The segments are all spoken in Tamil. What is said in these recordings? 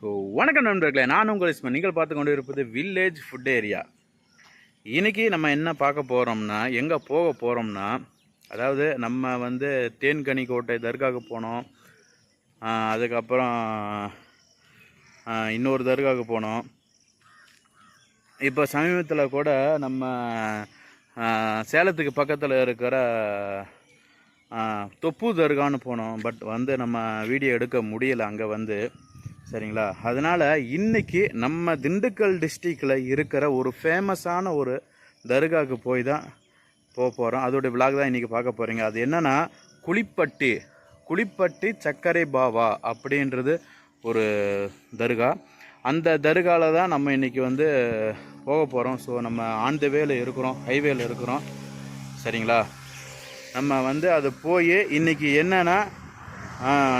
ஸோ வணக்கம் நண்பர்களே. நான் உங்கள் இஸ்மன். நீங்கள் பார்த்து கொண்டு இருப்பது வில்லேஜ் ஃபுட் ஏரியா இன்றைக்கி நம்ம என்ன பார்க்க போகிறோம்னா எங்கே போக போகிறோம்னா அதாவது நம்ம வந்து தேன்கனி கோட்டை தர்காவுக்கு போனோம். அதுக்கப்புறம் இன்னொரு தர்காவுக்கு போனோம். இப்போ சமீபத்தில் கூட நம்ம சேலத்துக்கு பக்கத்தில் இருக்கிற தொப்பு தர்கான்னு போனோம். பட் வந்து நம்ம வீடியோ எடுக்க முடியலை. அங்கே வந்து சரிங்களா? அதனால் இன்னைக்கு நம்ம திண்டுக்கல் டிஸ்ட்ரிக்டில் இருக்கிற ஒரு ஃபேமஸான ஒரு தர்காவுக்கு போய் தான் போக போகிறோம் அதோடைய விளாக் தான் இன்றைக்கி பார்க்க போகிறீங்க அது என்னென்னா குளிப்பட்டி குளிப்பட்டி சர்க்கரை பாவா அப்படின்றது ஒரு தர்கா. அந்த தர்காவில் தான் நம்ம இன்றைக்கி வந்து போக போகிறோம் ஸோ நம்ம ஆன் த வேல இருக்கிறோம் ஹைவேல இருக்கிறோம். சரிங்களா? நம்ம வந்து அது போய் இன்றைக்கி என்னென்னா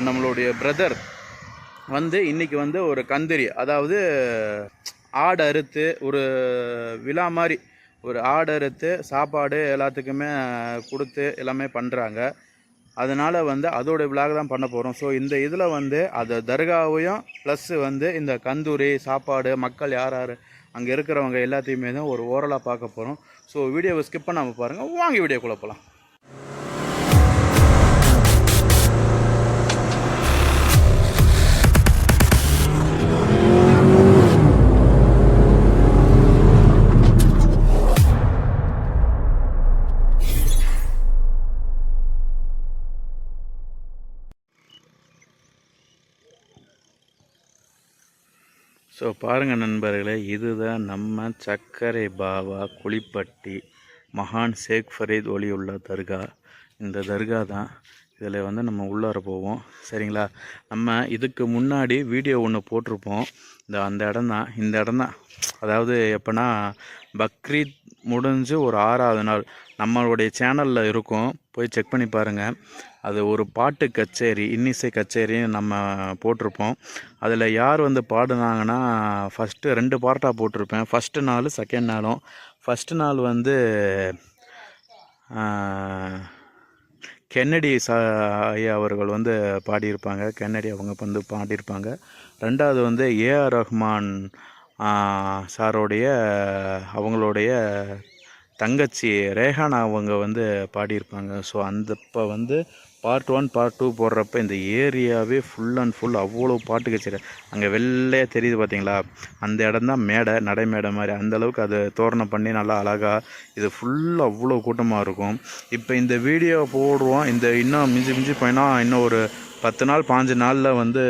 நம்மளுடைய பிரதர் வந்து இன்றைக்கி வந்து ஒரு கந்தரி. அதாவது ஆடு அறுத்து ஒரு விழா மாதிரி ஒரு ஆடு அறுத்து சாப்பாடு எல்லாத்துக்குமே கொடுத்து எல்லாமே பண்ணுறாங்க அதனால் வந்து அதோட விழாக தான் பண்ண போகிறோம் ஸோ இந்த இதில் வந்து அது தர்காவையும் ப்ளஸ்ஸு வந்து இந்த கந்தூரி சாப்பாடு மக்கள் யார் யார் அங்கே இருக்கிறவங்க எல்லாத்தையுமே தான் ஒரு ஓரலாக பார்க்க போகிறோம் ஸோ வீடியோவை ஸ்கிப் பண்ணாமல் பாருங்கள் வாங்க வீடியோக்குள்ளே போகலாம் ஸோ பாருங்கள் நண்பர்களே இதுதான் நம்ம சர்க்கரை பாவா குளிப்பட்டி மகான் ஷேக் ஃபரீத் ஒளி உள்ள தர்கா. இந்த தர்கா தான் இதில் வந்து நம்ம உள்ளார போவோம். சரிங்களா? நம்ம இதுக்கு முன்னாடி வீடியோ ஒன்று போட்டிருப்போம். இந்த அந்த இடம் தான். இந்த இடம் தான். அதாவது எப்போனா பக்ரீத் முடிஞ்சு ஒரு ஆறாவது நாள் நம்மளுடைய சேனலில் இருக்கும். போய் செக் பண்ணி பாருங்கள் அது ஒரு பாட்டு கச்சேரி இன்னிசை கச்சேரின்னு நம்ம போட்டிருப்போம். அதில் யார் வந்து பாடுனாங்கன்னா ஃபஸ்ட்டு ரெண்டு பார்ட்டாக போட்டிருப்பேன். ஃபஸ்ட்டு நாள் செகண்ட் நாளும். ஃபஸ்ட்டு நாள் வந்து கென்னடி சா ஐயா அவர்கள் வந்து பாடியிருப்பாங்க. கென்னடி அவங்க வந்து பாடியிருப்பாங்க. ரெண்டாவது வந்து ஏஆர் ரஹ்மான் சாரோடைய அவங்களுடைய தங்கச்சி ரேஹானா அவங்க வந்து பாடியிருப்பாங்க. ஸோ அந்த இப்போ வந்து பார்ட் ஒன் பார்ட் டூ போடுறப்ப இந்த ஏரியாவே ஃபுல் அண்ட் ஃபுல் அவ்வளோ பாட்டு கச்சேரி. அங்கே வெள்ளையாக தெரியுது பார்த்தீங்களா அந்த இடம் தான் மேடை நடை மேடை மாதிரி. அந்த அளவுக்கு அது தோரணம் பண்ணி நல்லா அழகாக இது ஃபுல்லாக அவ்வளோ கூட்டமாக இருக்கும். இப்போ இந்த வீடியோ போடுவோம் இந்த இன்னும் மிஞ்சி மிஞ்சி போனால் இன்னும் ஒரு பத்து நாள் பாஞ்சு நாளில் வந்து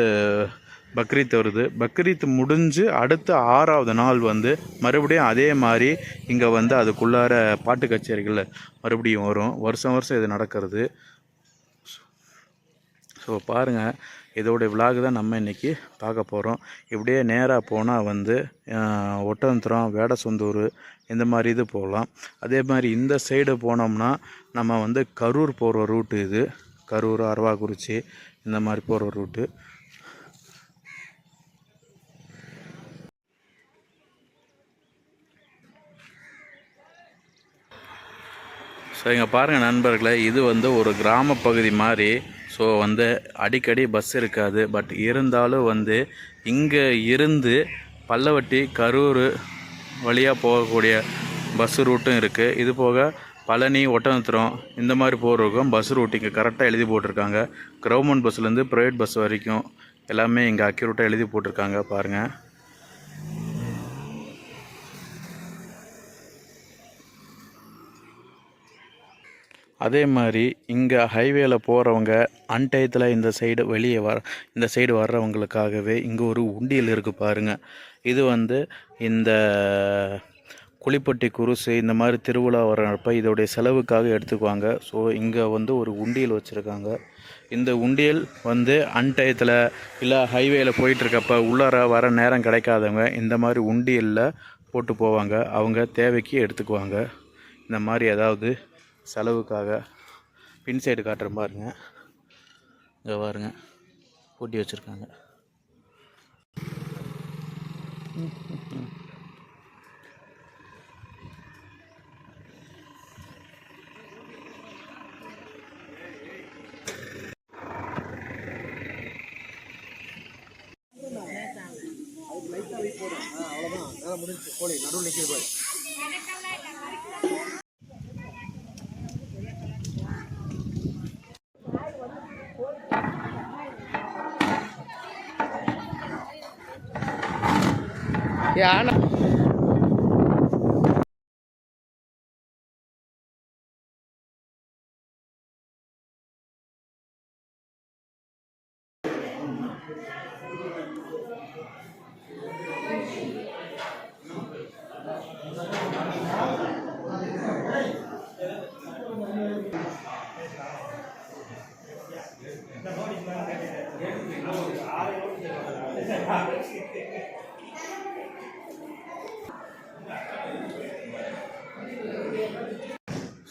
பக்ரீத் வருது. பக்ரீத் முடிஞ்சு அடுத்த ஆறாவது நாள் வந்து மறுபடியும் அதே மாதிரி இங்கே வந்து அதுக்குள்ளார பாட்டு கச்சேரிகள் மறுபடியும் வரும். வருஷம் வருஷம் இது நடக்கிறது. ஸோ பாருங்கள் இதோடைய விலாக் தான் நம்ம இன்றைக்கி பார்க்க போகிறோம் இப்படியே நேராக போனால் வந்து ஒட்டந்திரம் வேடசொந்தூர் இந்த மாதிரி இது போகலாம் அதே மாதிரி இந்த சைடு போனோம்னா நம்ம வந்து கரூர் போகிற ரூட்டு இது. கரூர் அரவாக்குறிச்சி இந்த மாதிரி போகிற ரூட்டு ஸோ இங்கே பாருங்கள் நண்பர்களே இது வந்து ஒரு கிராமப்பகுதி மாதிரி ஸோ வந்து அடிக்கடி பஸ் இருக்காது. பட் இருந்தாலும் வந்து இங்கே இருந்து பல்லவட்டி கரூர் வழியாக போகக்கூடிய பஸ் ரூட்டும் இருக்குது இது போக பழனி ஒட்டனத்திரம் இந்த மாதிரி போகிறதுக்கும் பஸ் ரூட் இங்கே கரெக்டாக எழுதி போட்டிருக்காங்க. கவர்மெண்ட் பஸ்லேருந்து ப்ரைவேட் பஸ் வரைக்கும் எல்லாமே இங்கே அக்யூரேட்டாக எழுதி போட்டிருக்காங்க. பாருங்கள் அதே மாதிரி இங்கே ஹைவேல போகிறவங்க அன்டயத்தில் இந்த சைடு வெளியே வர இந்த சைடு வர்றவங்களுக்காகவே இங்கே ஒரு உண்டியல் இருக்குது பாருங்கள் இது வந்து இந்த குளிப்பட்டி குருசு இந்த மாதிரி திருவிழா வர்றப்ப இதோடைய செலவுக்காக எடுத்துக்குவாங்க. ஸோ இங்கே வந்து ஒரு உண்டியல் வச்சுருக்காங்க. இந்த உண்டியல் வந்து அன்டயத்தில் இல்லை ஹைவேல போயிட்டுருக்கப்ப உள்ளார வர நேரம் கிடைக்காதவங்க இந்த மாதிரி உண்டியலில் போட்டு போவாங்க. அவங்க தேவைக்கு எடுத்துக்குவாங்க. இந்த மாதிரி ஏதாவது செலவுக்காக பின் சைடு காட்டுற பாருங்க. இங்கே பாருங்க. பூட்டி வச்சுருக்காங்க. அவ்வளோதான் முடிஞ்சு கோழி நடுவில் நிற்கிறது 呀那。Thank you.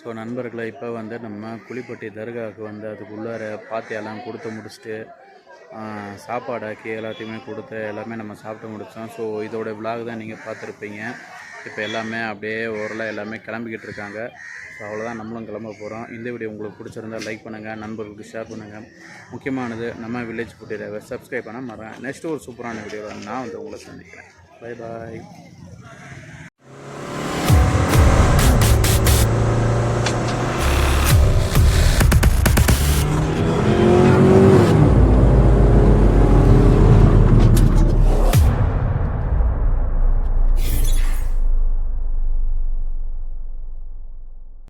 ஸோ நண்பர்களை இப்போ வந்து நம்ம குளிப்பட்டி தர்காவுக்கு வந்து அதுக்குள்ளார பாத்தியெல்லாம் கொடுத்து முடிச்சுட்டு சாப்பாடாக்கி எல்லாத்தையுமே கொடுத்து எல்லாமே நம்ம சாப்பிட்டு முடித்தோம் ஸோ இதோட விலாக் தான் நீங்கள் பார்த்துருப்பீங்க. இப்போ எல்லாமே அப்படியே ஓரளவு எல்லாமே கிளம்பிக்கிட்டு இருக்காங்க. ஸோ அவ்வளோதான் நம்மளும் கிளம்ப போகிறோம் இந்த வீடியோ உங்களுக்கு பிடிச்சிருந்தா லைக் பண்ணுங்கள் நண்பர்களுக்கு ஷேர் பண்ணுங்கள் முக்கியமானது நம்ம வில்லேஜ் ஃபுட் சப்ஸ்கிரைப் பண்ண மறேன் நெக்ஸ்ட் ஒரு சூப்பரான வீடியோவில் நான் வந்து உங்களை சந்திக்கிறேன். Bye bye